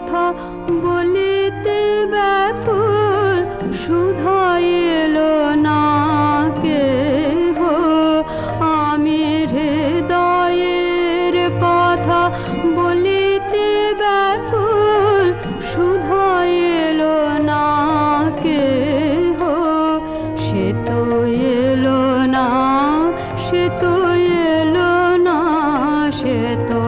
কথা বলিতে ব্যাপুর শুধাইল না কে হো আমি হৃদয়ের কথা বলিতে ব্যাপুর শুধাইল না না হো সে তো এলো না, সে তো এলো না, সে তো